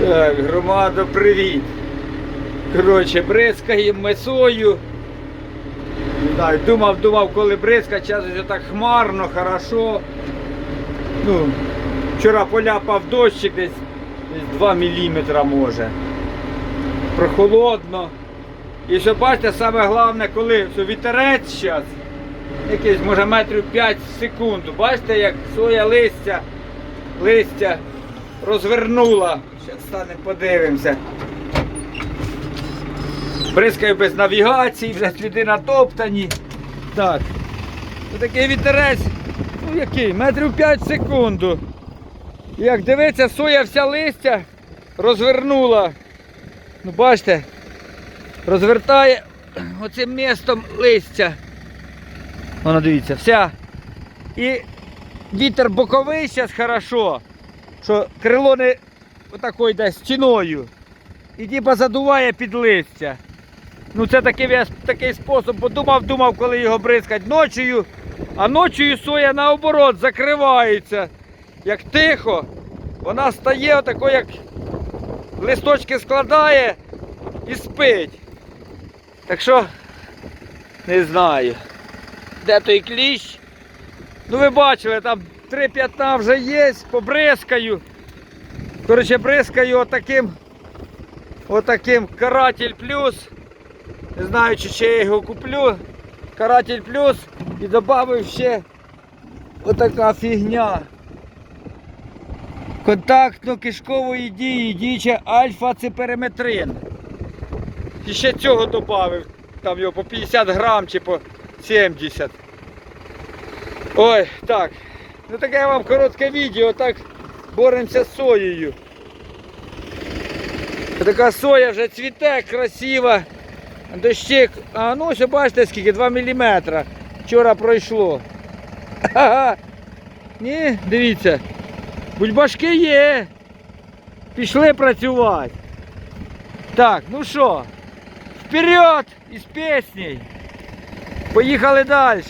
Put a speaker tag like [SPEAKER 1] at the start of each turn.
[SPEAKER 1] Так, громада, привіт. Коротше, бризкаємо месою. Знаю, думав, думав, коли бризка, час вже так хмарно, хорошо. Ну, вчора поляпав дощик десь, десь 2 мм може. Прохолодно. І що бачите, саме головне, коли що вітерець зараз, якийсь може метрів 5 в секунду. Бачите, як своє листя, листя розвернула. Станемо подивимося. Бризкаю без навігації, вже сліди натоптані. Так. Ось такий вітерець, ну який, метрів 5 секунду. Як дивиться, соя вся листя розвернула. Ну бачите, розвертає оцим містом листя. Воно дивіться, вся. І вітер боковий зараз хорошо, що крило не отако йде стіною. І типа задуває під листя. Ну це такий, я- такий спосіб, бо думав, думав, коли його бризкать ночою, а ночою соя наоборот закривається. Як тихо, вона стає отако, як листочки складає і спить. Так що, не знаю. Де той кліщ? Ну ви бачили, там три п'ятна вже є, побризкаю. Коротше, бризкаю отаким, отаким каратель плюс. Не знаю, чи я його куплю. Каратель плюс і додав ще отака фігня. Контактно-кишкової дії, діюча альфа-ципериметрин. І ще цього додав. Там його по 50 грам чи по 70. Ой, так. Ну таке вам коротке відео, так боремося з соєю. Така соя вже цвіте, красива. Дощик, а ну ось бачите скільки, 2 мм. Вчора пройшло. Ага. Ні, дивіться. Бульбашки є. Пішли працювати. Так, ну що, вперед із піснею. Поїхали далі.